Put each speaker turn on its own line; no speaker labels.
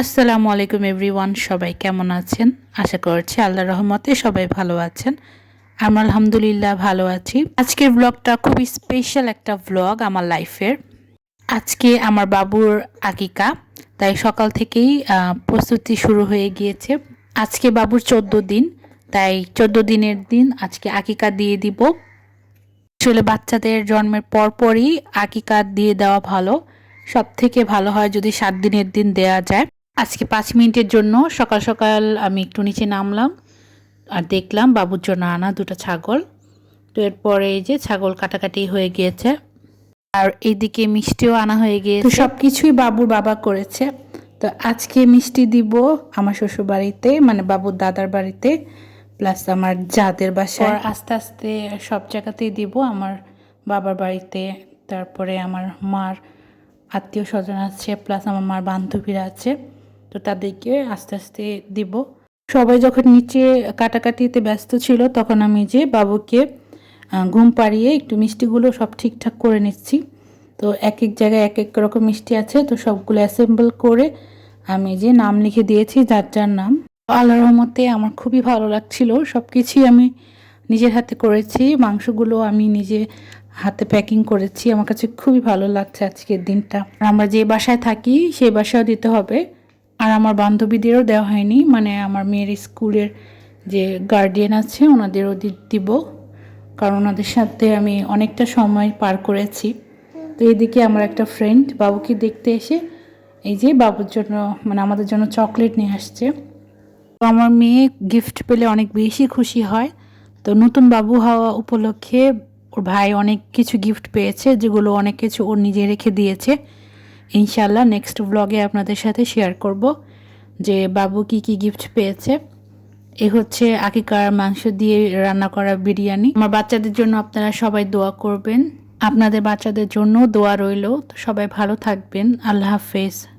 আসসালামু আলাইকুম এভরিওয়ান, সবাই কেমন আছেন? আশা করছি আল্লাহ রহমতে সবাই ভালো আছেন। আমরা আলহামদুলিল্লাহ ভালো আছি। আজকের ব্লগটা খুবই স্পেশাল একটা ব্লগ আমার লাইফের আজকে আমার বাবুর আকিকা, তাই সকাল থেকেই প্রস্তুতি শুরু হয়ে গিয়েছে। আজকে বাবুর চোদ্দ দিন, তাই চোদ্দ দিনের দিন আজকে আকিকা দিয়ে দিব। আসলে বাচ্চাদের জন্মের পরপরই আকিকা দিয়ে দেওয়া ভালো। সব থেকে ভালো হয় যদি সাত দিনের দিন দেয়া যায়। আজকে পাঁচ মিনিটের জন্য সকাল সকাল আমি একটু নিচে নামলাম আর দেখলাম বাবুর জন্য আনা দুটো ছাগল। তো এরপরে এই যে ছাগল কাটাকাটি হয়ে গিয়েছে। আর এইদিকে মিষ্টিও আনা হয়ে গিয়েছে। সব কিছুই বাবুর বাবা করেছে। তো আজকে মিষ্টি দিব আমার শ্বশুর বাড়িতে মানে বাবুর দাদার বাড়িতে প্লাস আমার জাদের বাসায়। আস্তে আস্তে সব জায়গাতেই দিব আমার বাবার বাড়িতে তারপরে আমার মার আত্মীয় স্বজন আছে প্লাস আমার মার বান্ধবীরা আছে। তো তাদেরকে আস্তে আস্তে দিব। সবাই যখন নিচে কাটাকাটিতে ব্যস্ত ছিল, তখন আমি যে বাবুকে ঘুম পাড়িয়ে একটু মিষ্টিগুলো সব ঠিকঠাক করে নিচ্ছি। তো এক এক জায়গায় এক এক রকম মিষ্টি আছে, তো সবগুলো অ্যাসেম্বল করে আমি যে নাম লিখে দিয়েছি, যার যার নাম। আল্লাহর রহমতে আমার খুবই ভালো লাগছিল। সব কিছুই আমি নিজের হাতে করেছি, মাংসগুলো আমি নিজে হাতে প্যাকিং করেছি। আমার কাছে খুবই ভালো লাগছে আজকের দিনটা। আমরা যে বাসায় থাকি সেই বাসায়ও দিতে হবে। আর আমার বান্ধবীদেরও দেওয়া হয়নি মানে আমার মেয়ের স্কুলের যে গার্ডিয়ান আছে ওনাদেরও দিব, কারণ ওনাদের সাথে আমি অনেকটা সময় পার করেছি। তো এদিকে আমার একটা ফ্রেন্ড বাবুকে দেখতে এসে, এই যে বাবুর জন্য মানে আমাদের জন্য চকলেট নিয়ে আসছে। তো আমার মেয়ে গিফট পেলে অনেক বেশি খুশি হয়। তো নতুন বাবু হওয়া উপলক্ষে ওর ভাই অনেক কিছু গিফট পেয়েছে, যেগুলো অনেক কিছু ওর নিজে রেখে দিয়েছে। ইনশাল্লাহ নেক্সট ব্লগে আপনাদের সাথে শেয়ার করব যে বাবু কি কি গিফট পেয়েছে। এ হচ্ছে আকিকার মাংস দিয়ে রান্না করা বিরিয়ানি। আমার বাচ্চাদের জন্য আপনারা সবাই দোয়া করবেন। আপনাদের বাচ্চাদের জন্য দোয়া রইল। তো সবাই ভালো থাকবেন। আল্লাহ হাফেজ।